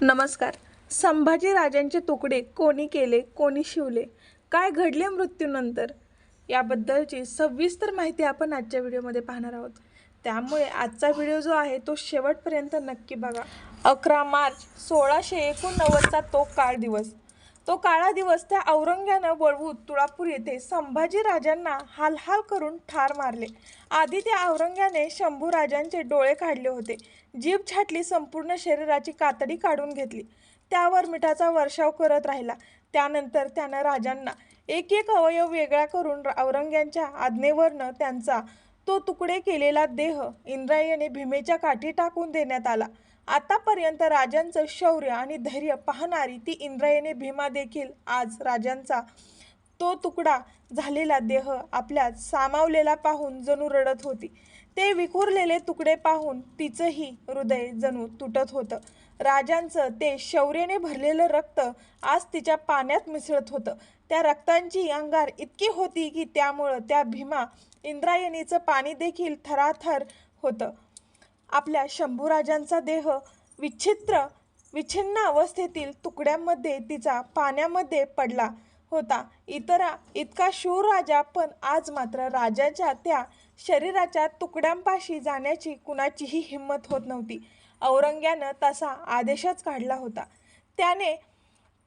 नमस्कार. संभाजी राजांचे तुकडे कोणी केले कोणी शिवले? काय घडले मृत्यूनंतर? याबद्दलची सविस्तर माहिती आपण आजच्या व्हिडिओमध्ये पाहणार आहोत. त्यामुळे आजचा व्हिडिओ जो आहे तो शेवटपर्यंत नक्की बघा. अकरा मार्च सोळाशे एकोणनव्वदचा तो काळ दिवस. तो काळा दिवस त्या औरंग्यानं वळवून तुळापूर येथे संभाजी राजांना हालहाल करून ठार मारले. आधी त्या औरंग्याने शंभू राजांचे डोळे काढले होते. जीभ छाटली संपूर्ण शरीराची कातडी काढून घेतली. त्यावर मिठाचा वर्षाव करत राहिला. त्यानंतर त्यानं राजांना एक एक अवयव वेगळा करून औरंग्यांच्या आज्ञेवरनं त्यांचा तो तुकडे केलेला देह इंद्रायणी भीमेच्या काठी टाकून देण्यात आला. आतापर्यंत राजांचं शौर्य आणि धैर्य पाहणारी ती इंद्रायणी भीमा देखील आज राजांचा तो तुकडा झालेला देह आपल्यात सामावलेला पाहून जणू रडत होती. ते विखुरलेले तुकडे पाहून तिचंही हृदय जणू तुटत होतं. राजांचं ते शौर्याने भरलेलं रक्त आज तिच्या पाण्यात मिसळत होतं. त्या रक्तांची अंगार इतकी होती की त्यामुळं त्या भीमा इंद्रायणीचं पाणी देखील थराथर होतं. आपल्या शंभूराजांचा देह विचित्र विच्छिन्न अवस्थेतील तुकड्यांमध्ये तिचा पाण्यामध्ये पडला होता. इतरा इतका शूर राजा पण आज मात्र राजाच्या त्या शरीराच्या तुकड्यांपाशी जाण्याची कुणाचीही हिंमत होत नव्हती. औरंग्यानं तसा आदेशच काढला होता. त्याने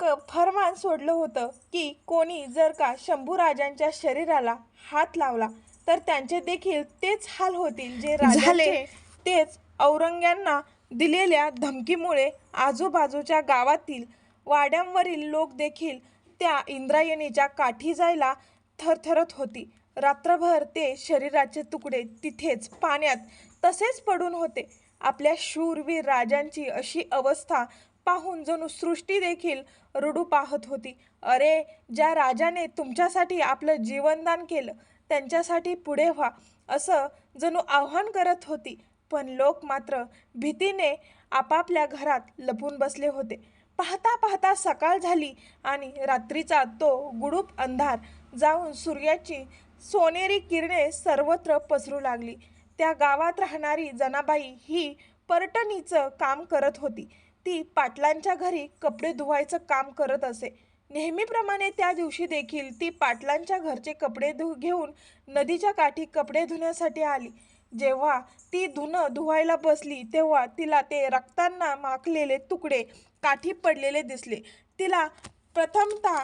क फरमान सोडलं होतं की कोणी जर का शंभूराजांच्या शरीराला हात लावला तर त्यांचे देखील तेच हाल होतील जे राजाचे तेच औरंग्यांना दिलेल्या धमकीमुळे आजूबाजूच्या गावातील वाड्यांवरील लोक देखील त्या इंद्रायणीच्या काठी जायला थरथरत होती. रात्रभर ते शरीराचे तुकडे तिथेच पाण्यात तसेच पडून होते. आपल्या शूरवीर राजांची अशी अवस्था पाहून जणू सृष्टी देखील रडू पाहत होती. अरे ज्या राजाने तुमच्यासाठी आपलं जीवनदान केलं त्यांच्यासाठी पुढे व्हा असं जणू आव्हान करत होती. पण लोक मात्र भीतीने आपापल्या घरात लपून बसले होते. पाहता पाहता सकाळ झाली आणि रात्रीचा तो गुडूप अंधार जाऊन सूर्याची सोनेरी किरणे सर्वत्र पसरू लागली. त्या गावात राहणारी जनाबाई ही पर्टणीचं काम करत होती. ती पाटलांच्या घरी कपडे धुवायचं काम करत असे. नेहमीप्रमाणे त्या दिवशी देखील ती पाटलांच्या घरचे कपडे धु घेऊन नदीच्या काठी कपडे धुण्यासाठी आली. जेव्हा ती धुणं धुवायला बसली तेव्हा तिला ते रक्तांना माखलेले तुकडे काठी पडलेले दिसले. तिला प्रथमतः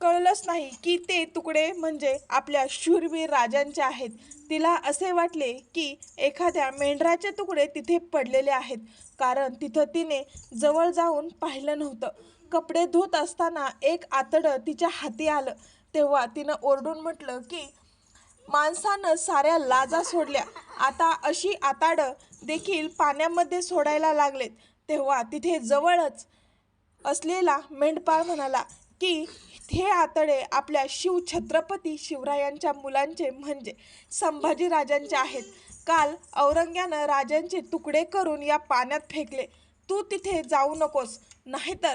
कळलंच नाही की ते तुकडे म्हणजे आपल्या शूरवीर राजांचे आहेत. तिला असे वाटले की एखाद्या मेंढराचे तुकडे तिथे पडलेले आहेत कारण तिथं तिने जवळ जाऊन पाहिलं नव्हतं. कपडे धुत असताना एक आतडं तिच्या हाती आलं. तेव्हा तिनं ओरडून म्हटलं की माणसानं साऱ्या लाजा सोडल्या. आता अशी आताडं देखील पाण्यामध्ये सोडायला लागलेत. तेव्हा तिथे जवळच असलेला मेंढपाळ म्हणाला की हे आतडे आपल्या शिव छत्रपती शिवरायांच्या मुलांचे म्हणजे संभाजी राजांचे आहेत. काल औरंग्यानं राजांचे तुकडे करून या पाण्यात फेकले. तू तिथे जाऊ नकोस. नाहीतर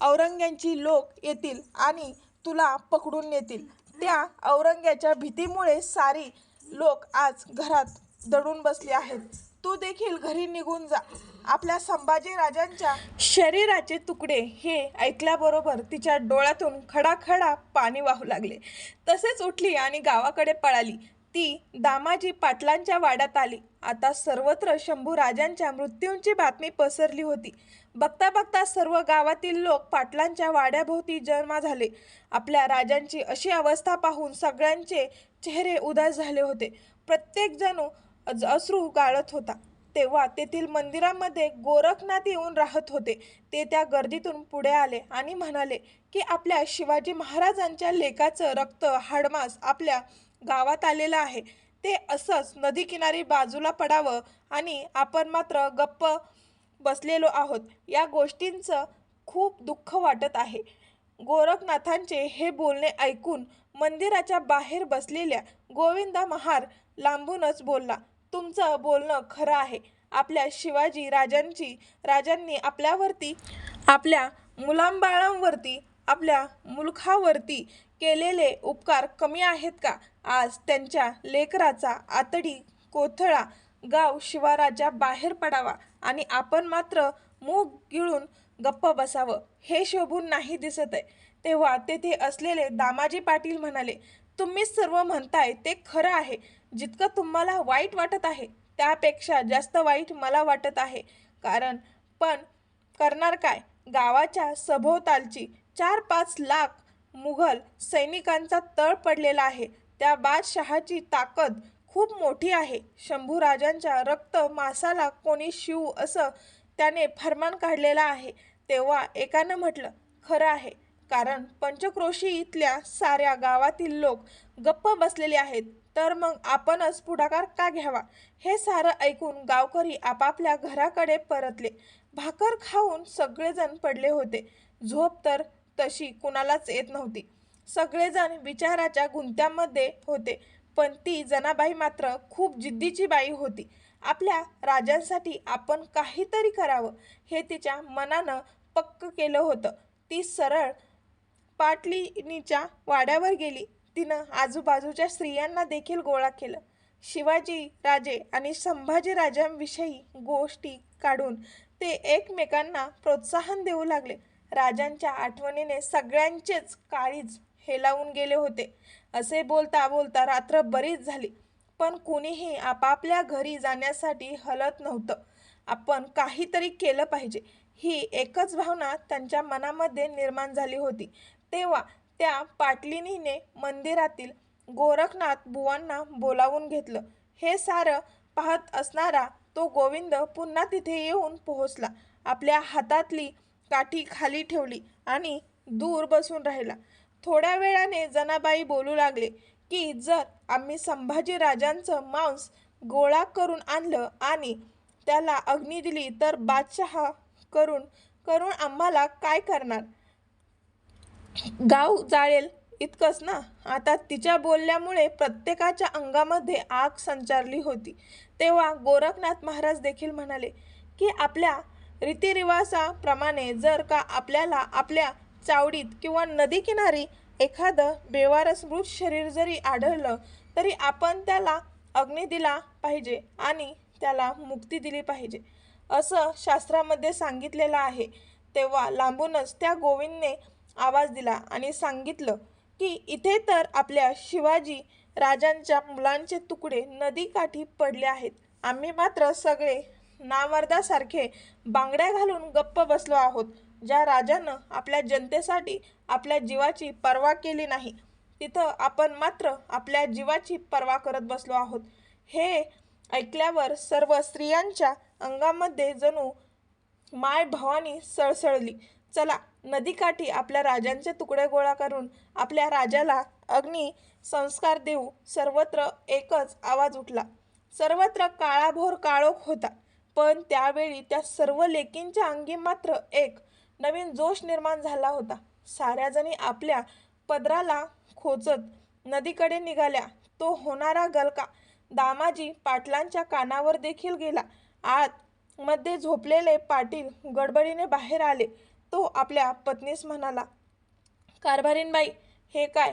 औरंग्यांची लोक येतील आणि तुला पकडून नेतील. त्या औरंग्याच्या भीतीमुळे सारी लोक आज घरात दडून बसली आहेत. तू देखील घरी निघून जा. आपल्या संभाजी राजांच्या शरीराचे तुकडे हे ऐकल्याबरोबर तिच्या डोळ्यातून खडाखडा पाणी वाहू लागले. तसेच उठली आणि गावाकडे पळाली. ती दामाजी पाटलांच्या वाड्यात आली. आता सर्वत्र शंभू राजांच्या मृत्यूंची बातमी पसरली होती. बघता बघता सर्व गावातील लोक पाटलांच्या वाड्याभोवती जन्मा झाले. आपल्या राजांची अशी अवस्था पाहून सगळ्यांचे चेहरे उदास झाले होते. प्रत्येक जणू अज- अश्रू गाळत होता. तेव्हा तेथील मंदिरामध्ये गोरखनाथ येऊन राहत होते. ते त्या गर्दीतून पुढे आले आणि म्हणाले की आपल्या शिवाजी महाराजांच्या लेकाचं रक्त हाडमास आपल्या गावात आलेलं आहे. ते असंच नदीकिनारी बाजूला पडावं आणि आपण मात्र गप्प बसलेलो आहोत. या गोष्टींचं खूप दुःख वाटत आहे. गोरखनाथांचे हे बोलणे ऐकून मंदिराच्या बाहेर बसलेल्या गोविंदा महार लांबूनच बोलला तुमचं बोलणं खरं आहे. आपल्या शिवाजी राजांची राजांनी आपल्यावरती आपल्या मुलांबाळांवरती आपल्या मुलखावरती केलेले उपकार कमी आहेत का? आज त्यांच्या लेकराचा आतडी कोथळा गाव शिवाराच्या बाहेर पडावा आणि आपण मात्र मूग गिळून गप्प बसावं हे शोभून नाही दिसत आहे तेव्हा तेथे असलेले दामाजी पाटील म्हणाले तुम्ही सर्व म्हणताय ते खरं आहे. जितकं तुम्हाला वाईट वाटत आहे त्यापेक्षा जास्त वाईट मला वाटत आहे. कारण पण करणार काय? गावाच्या सभोवतालची चार पाच लाख मुघल सैनिकांचा तळ पडलेला आहे. त्या बादशहाची ताकद खूप मोठी आहे. शंभूराजांच्या रक्त मासाला कोणी शिव असं त्याने फरमान काढलेला आहे. तेव्हा एकानं म्हटलं खरं आहे. कारण पंचक्रोशी इथल्या साऱ्या गावातील लोक गप्प बसलेले आहेत. तर मग आपणच पुढाकार का घ्यावा हे सारं ऐकून गावकरी आपापल्या घराकडे परतले. भाकर खाऊन सगळेजण पडले होते. झोप तर तशी कुणालाच येत नव्हती. सगळेजण विचाराच्या गुंत्यामध्ये होते. पण ती जनाबाई मात्र खूप जिद्दीची बाई होती. आपल्या राजांसाठी आपण काहीतरी करावं हे तिच्या मनानं पक्क केलं होतं. ती सरळ पाटलीनीच्या वाड्यावर गेली. तिनं आजूबाजूच्या स्त्रियांना देखील गोळा केलं. शिवाजी राजे आणि संभाजी राजांविषयी गोष्टी काढून ते एकमेकांना प्रोत्साहन देऊ लागले. राजांच्या आठवणीने सगळ्यांचेच काळीज हेलावून गेले होते. असे बोलता बोलता रात्र बरीच झाली. पण कुणीही आपापल्या घरी जाण्यासाठी हलत नव्हतं. आपण काहीतरी केलं पाहिजे. ही एकच भावना त्यांच्या मनामध्ये निर्माण झाली होती. तेव्हा त्या पाटलिनीने मंदिरातील गोरखनाथ बुवांना बोलावून घेतलं. हे सारं पाहत असणारा तो गोविंद पुन्हा तिथे येऊन पोहोचला. आपल्या हातातली काठी खाली ठेवली आणि दूर बसून राहिला. थोड्या वेळाने जनाबाई बोलू लागले की जर आम्ही संभाजी राजांचं मांस गोळा करून आणलं आणि त्याला अग्नी दिली तर बादशहा करून करून आम्हाला काय करणार? गाव जाळेल इतकंच ना आता तिच्या बोलल्यामुळे प्रत्येकाच्या अंगामध्ये आग संचारली होती. तेव्हा गोरखनाथ महाराज देखील म्हणाले की आपल्या रीतिरिवाजाप्रमाणे जर का आपल्याला आपल्या चावडीत किंवा नदीकिनारी एखादं बेवारस मृत शरीर जरी आढळलं तरी आपण त्याला अग्नी दिला पाहिजे आणि त्याला मुक्ती दिली पाहिजे. असं शास्त्रामध्ये सांगितलेलं आहे. तेव्हा लांबूनच त्या गोविंदने आवाज दिला आणि सांगितलं की इथे तर आपल्या शिवाजी राजांच्या मुलांचे तुकडे नदीकाठी पडले आहेत. आम्ही मात्र सगळे नामर्दासारखे बांगड्या घालून गप्प बसलो आहोत. ज्या राजानं आपल्या जनतेसाठी आपल्या जीवाची पर्वा केली नाही तिथं आपण मात्र आपल्या जीवाची पर्वा करत बसलो आहोत. हे ऐकल्यावर सर्व स्त्रियांच्या अंगामध्ये जणू माय भवानी सळसळली. चला नदीकाठी आपल्या राजांचे तुकडे गोळा करून आपल्या राजाला अग्नी संस्कार देऊ. सर्वत्र एकच आवाज उठला. सर्वत्र काळाभोर काळोख होता. पण त्यावेळी त्या सर्व लेकींच्या अंगी मात्र एक नवीन जोश निर्माण झाला होता. साऱ्याजणी आपल्या पदराला खोचत नदीकडे निघाल्या. तो होणारा गलका दामाजी पाटलांच्या कानावर देखील गेला. आत मध्ये झोपलेले पाटील गडबडीने बाहेर आले. तो आपल्या पत्नीस म्हणाला कारभारीनबाई हे काय?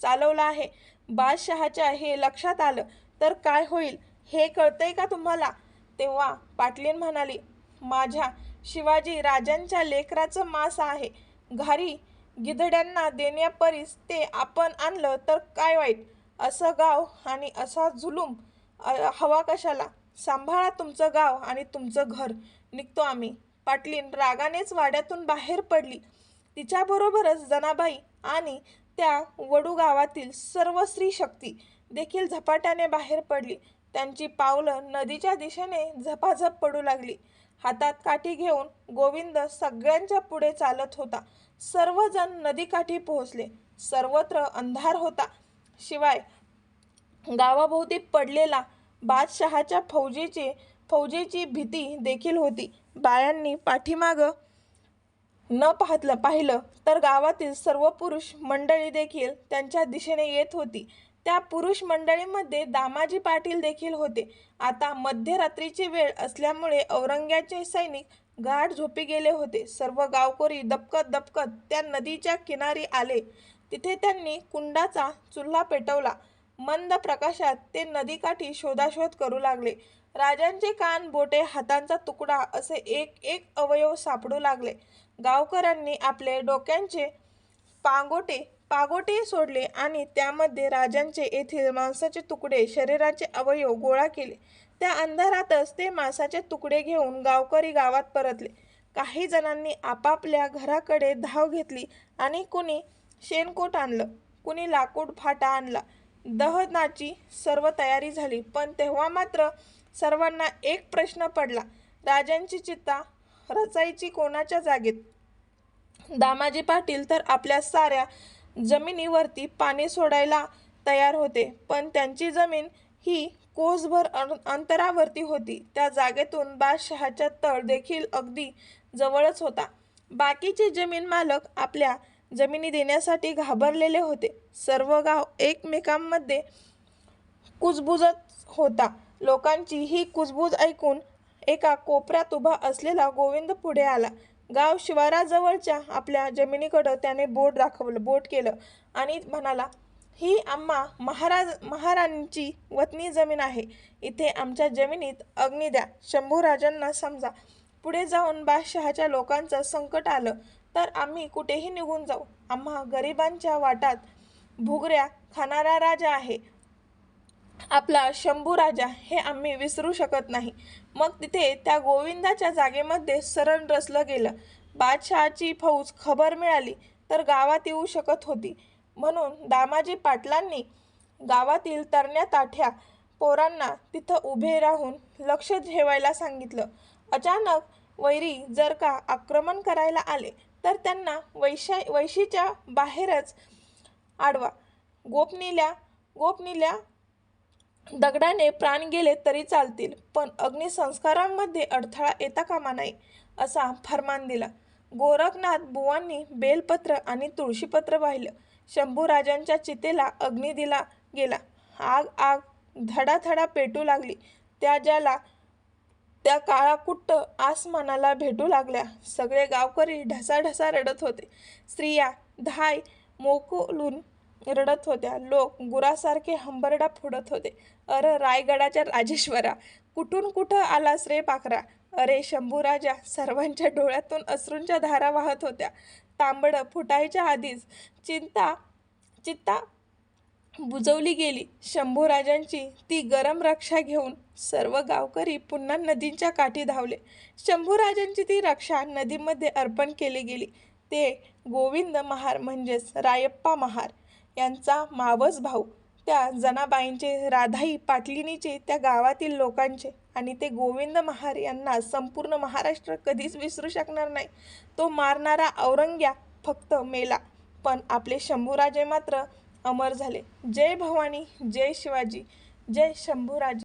चालवलं आहे? बादशहाच्या हे लक्षात आलं तर काय होईल? हे कळतंय का तुम्हाला? तेव्हा पाटलीन म्हणाली माझ्या शिवाजी राजांच्या लेकराचं मास आहे. घारी गिधड्यांना देण्यापरीस ते आपण आणलं तर काय वाईट? असं गाव आणि असा जुलूम हवा कशाला? सांभाळा तुमचं गाव आणि तुमचं घर. निघतो आम्ही. पाटलीन रागानेच वाड्यातून बाहेर पडली. तिच्याबरोबरच जनाबाई आणि त्या वडू गावातील सर्व स्त्री शक्ती देखील झपाट्याने बाहेर पडली. त्यांची पावलं नदीच्या दिशेने झपाझप पडू लागली. हातात काठी घेऊन गोविंद सगळ्यांच्या पुढे चालत होता. सर्वजण नदीकाठी पोहोचले. सर्वत्र अंधार होता. शिवाय गावाभोवती पडलेला बादशहाच्या फौजेची फौजेची भीती देखील होती. बायांनी पाठीमागं न पाहतलं पाहिलं तर गावातील सर्व पुरुष मंडळी देखील त्यांच्या दिशेने येत होती. त्या पुरुष मंडळीमध्ये दामाजी पाटील देखील होते. आता मध्यरात्रीची वेळ असल्यामुळे औरंग्याचे सैनिक गाढ झोपी गेले होते. सर्व गावकरी दबकत दबकत त्या नदीच्या किनारी आले. तिथे त्यांनी कुंडाचा चुल्हा पेटवला. मंद प्रकाशात ते नदीकाठी शोधाशोध करू लागले. राजांचे कान बोटे हातांचा तुकडा असे एक एक अवयव सापडू लागले. गावकऱ्यांनी आपले डोक्यांचे पांगोटे पागोटेही सोडले आणि त्यामध्ये राजांचे येथील मांसाचे तुकडे शरीराचे अवयव गोळा केले. त्या अंधारातच ते मांसाचे तुकडे घेऊन गावकरी गावात परतले. काही जणांनी आपापल्या घराकडे धाव घेतली आणि कुणी शेणकोट आणलं कुणी लाकूड फाटा आणला. दहनाची सर्व तयारी झाली पण तेव्हा मात्र सर्वांना एक प्रश्न पडला. राजांची चित्ता रचायची कोणाच्या जागेत? दामाजी पाटील तर आपल्या साऱ्या जमिनीवरती पाणी सोडायला तयार होते पण त्यांची जमीन ही कोसभर अंतरावरती होती. त्या जागेतून बादशहाचा तळ देखील अगदी जवळच होता. बाकीचे जमीन मालक आपल्या जमिनी देण्यासाठी घाबरलेले होते. सर्व गाव एकमेकांमध्ये कुजबुजत होता. लोकांची ही कुजबूज ऐकून एका कोपऱ्यात उभा असलेला गोविंद पुढे आला. गाव शिवाराजवळच्या आपल्या जमिनीकडं त्याने बोट दाखवलं बोट केलं आणि म्हणाला ही आम्हा महाराज महाराणीची वतनी जमीन आहे. इथे आमच्या जमिनीत अग्नी द्या. शंभूराजांना समजा. पुढे जाऊन बादशहाच्या लोकांचं संकट आलं तर आम्ही कुठेही निघून जाऊ. आम्हा गरिबांच्या वाटात भुगऱ्या खाणारा राजा आहे. आपला शंभू राजा हे आम्ही विसरू शकत नाही. मग तिथे त्या गोविंदाच्या जागेमध्ये सरण रचलं गेलं. बादशहाची फौज खबर मिळाली तर गावात येऊ शकत होती. म्हणून दामाजी पाटलांनी गावातील तरण्या ताठ्या पोरांना तिथं उभे राहून लक्ष ठेवायला सांगितलं. अचानक वैरी जर का आक्रमण करायला आले तर त्यांना वैशा वैशीच्या बाहेरच आडवा. गोपनील्या गोपनील्या दगडाने प्राण गेले तरी चालतील पण अग्निसंस्कारांमध्ये अडथळा येता कामा नाही असा फरमान दिला. गोरखनाथ बुवांनी बेलपत्र आणि तुळशीपत्र वाहिलं. शंभूराजांच्या चितेला अग्नी दिला गेला. आग आग धडाधडा पेटू लागली. त्या ज्याला त्या काळाकुट्ट आसमानाला भेटू लागल्या. सगळे गावकरी ढसाढसा रडत होते. स्त्रिया धाय मोकलून रडत होत्या. लोक गुरासारखे हंबरडा फोडत होते. अर रायगडाच्या राजेश्वरा कुठून कुठं आलास रे पाखरा? अरे शंभूराजा सर्वांच्या डोळ्यातून अश्रूंच्या धारा वाहत होत्या. तांबडं फुटायच्या आधीच चिंता चित्ता बुजवली गेली. शंभूराजांची ती गरम रक्षा घेऊन सर्व गावकरी पुन्हा नदींच्या काठी धावले. शंभूराजांची ती रक्षा नदीमध्ये अर्पण केली गेली. ते गोविंद महार म्हणजेच रायप्पा महार. यांचा मावस भाऊ त्या जनाबाईंचे राधाई पाटलिनीचे त्या गावातील लोकांचे आणि ते गोविंद महार यांना संपूर्ण महाराष्ट्र कधीच विसरू शकणार नाही. तो मारणारा औरंग्या फक्त मेला पण आपले शंभूराजे मात्र अमर झाले. जय भवानी जय शिवाजी जय शंभूराजे.